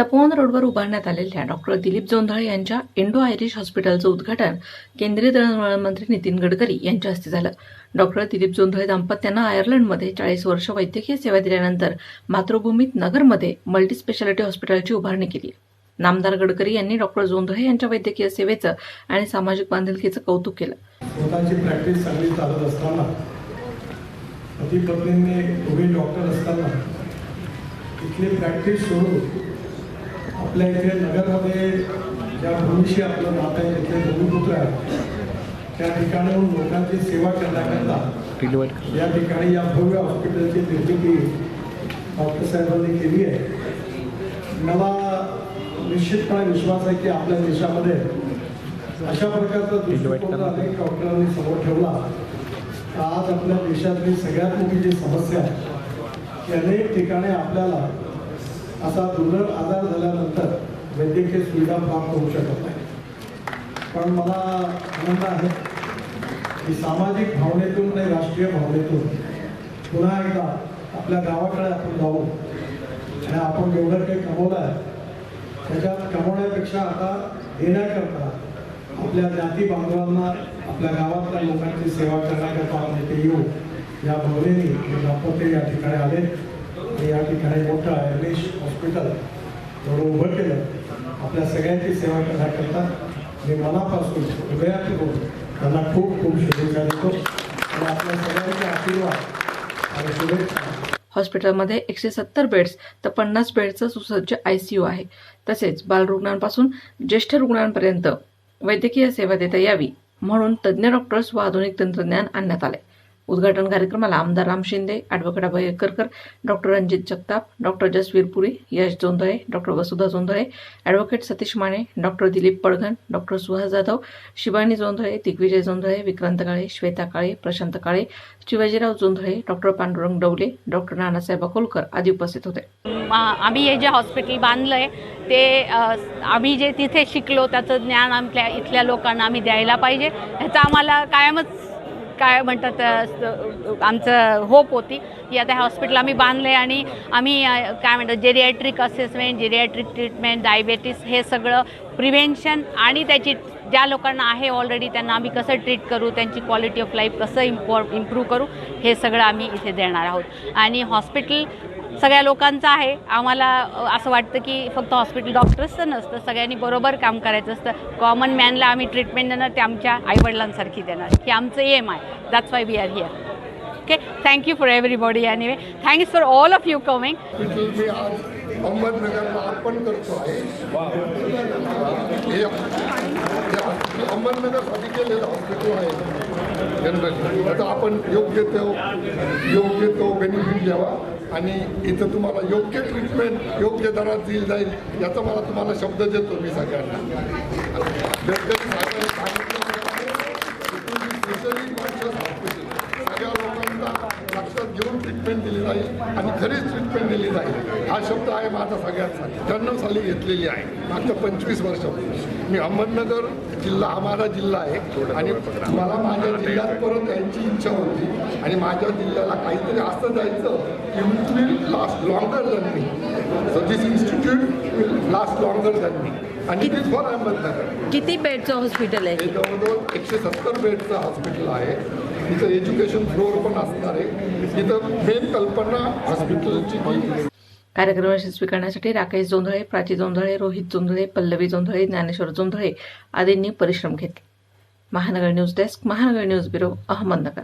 तपोवन रोडवर उभारण्यात आलेल्या डॉक्टर दिलीप जोंधळे यांच्या इंडो आयरिश हॉस्पिटलचं उद्घाटन केंद्रीय दळणवळण मंत्री नितीन गडकरी यांच्या हस्ते झालं. डॉक्टर दिलीप जोंधळे दाम्पत्यानं आयर्लंडमध्ये चाळीस वर्ष वैद्यकीय सेवा दिल्यानंतर मातृभूमीत नगरमध्ये मल्टी स्पेशालिटी हॉस्पिटलची उभारणी केली. नामदार गडकरी यांनी डॉक्टर जोंधळे यांच्या वैद्यकीय सेवेचं आणि सामाजिक बांधिलकीचं कौतुक केलं. स्वतःची प्रॅक्टिस चांगली चालत असताना पती पत्नींनी दोघे डॉक्टर असताना इथली प्रॅक्टिस सोडून आपल्या इथे नगरमध्ये ज्या भूमीशी आपलं नातं आहे तिथले भूमिपुत्र आहे त्या ठिकाणाहून लोकांची सेवा करण्याकरता या ठिकाणी या भव्य हॉस्पिटलची निर्मिती डॉक्टर साहेबांनी केली आहे. मला निश्चितपणे विश्वास आहे की आपल्या देशामध्ये अशा प्रकारचा दृष्टिकोन अनेक डॉक्टरांनी समोर ठेवला. आज आपल्या देशातली सगळ्यात मोठी जी समस्या आहे की अनेक ठिकाणी आपल्याला असा दुर्लभ आजार झाल्यानंतर वैद्यकीय सुविधा प्राप्त होऊ शकत नाही. पण मला आनंद आहे की सामाजिक भावनेतून आणि राष्ट्रीय भावनेतून पुन्हा एकदा आपल्या गावाकडे आपण जाऊ आणि आपण एवढं काही कमवलं आहे त्याच्यात कमवण्यापेक्षा आता देण्याकरता आपल्या जाती बांधवांना आपल्या गावातल्या लोकांची सेवा करण्याकरता आपण इथे येऊ या भावनेने हे या ठिकाणी आले आणि या ठिकाणी मोठं आयर्लिश हॉस्पिटल थोडं उभं केलं. आपल्या सगळ्यांची सेवा करण्याकरता मी मनापासून हृदयातून त्यांना खूप खूप शुभेच्छा देतो. आणि आपल्या सगळ्यांचे आशीर्वाद आणि शुभेच्छा. हॉस्पिटलमध्ये एकशे सत्तर बेड्स तर पन्नास बेडचं सुसज्ज आय सी यू आहे. तसेच बालरुग्णांपासून ज्येष्ठ रुग्णांपर्यंत वैद्यकीय सेवा देता यावी म्हणून तज्ज्ञ डॉक्टर्स व आधुनिक तंत्रज्ञान आणण्यात आले उद्घाटन कार्यक्रमाला आमदार Ram Shinde advocate Abhay Karkar doctor Ranjit Jagtap doctor Jasveer Puri Yash Jondhale doctor Vasudha Jondhale advocate Satish Mane doctor Dilip Padghan doctor Suhas Jadhav Shivani Jondhale Digvijay Jondhale Vikrant Kale Shweta Kale Prashant Kale Shivajirao Jondhale doctor Pandurang Dawale doctor Nanasaheb Akolkar आदी उपस्थित होते. आम्ही हे जे hospital बांधलं आहे ते आम्ही जे तिथे शिकलो त्याचं ज्ञान आमच्या इथल्या लोकांना आम्ही द्यायला पाहिजे. ह्याचं आम्हाला कायमच काय म्हणतात आमचं होप होती की आता हे हॉस्पिटल आम्ही बांधले आणि आम्ही काय म्हणतात geriatric assessment geriatric treatment diabetes हे सगळं प्रिव्हेन्शन आणि त्याची ज्या लोकांना आहे ऑलरेडी त्यांना आम्ही कसं ट्रीट करू त्यांची क्वालिटी ऑफ लाईफ कसं इम्पॉ इम्प्रूव्ह करू हे सगळं आम्ही इथे देणार आहोत. आणि हॉस्पिटल सगळ्या लोकांचं आहे. आम्हाला असं वाटतं की फक्त हॉस्पिटल डॉक्टर्सचं नसतं सगळ्यांनी बरोबर काम करायचं असतं. कॉमन मॅनला आम्ही ट्रीटमेंट देणार ते आमच्या आईवडिलांसारखी देणार. हे आमचं एम आहे. That's why we are here okay thank you for everybody anyway thanks for all of you coming hospital मी अहमदनगरला अर्पण करतो आहे. हे अहमदनगरसाठी केलेलं हॉस्पिटल आहे आता आपण योग्य तो योग्य तो बेनिफिट द्यावा आणि इथं तुम्हाला योग्य ट्रीटमेंट योग्य दरात दिली जाईल याचा मला तुम्हाला शब्द देतो मी सगळ्यांना गडकरी साहेबांनी सांगितल्याप्रमाणे स्पेशली कॉन्शियस हॉस्पिटल सगळ्या लोकांना घेऊन ट्रीटमेंट दिली जाईल आणि खरीच ट्रीटमेंट दिली जाईल. हा शब्द आहे माझा सगळ्यांसाठी. त्र्याण्णव साली घेतलेली आहे. मागच्या पंचवीस वर्षापूर्वी. मी अहमदनगर जिल्हा हा माझा जिल्हा आहे. आणि मला माझ्या जिल्ह्यात परत यायची इच्छा होती. आणि माझ्या जिल्ह्याला काहीतरी असं जायचं की will last longer than me so this institute will last longer than me आणि इज फॉर अहमदनगर किती बेडचं हॉस्पिटल आहे? जवळजवळ एकशे सत्तर बेडचं हॉस्पिटल आहे. तिथं एज्युकेशन फ्लोअर पण असणार आहे. तिथं मेन कल्पना हॉस्पिटलची कार्यक्रम यशस्वी करण्यासाठी राकेश जोंधळे प्राची जोंधळे रोहित जोंधळे पल्लवी जोंधळे ज्ञानेश्वर जोंधळे आदींनी परिश्रम घेतले. Mahanagar news desk Mahanagar news bureau Ahmednagar.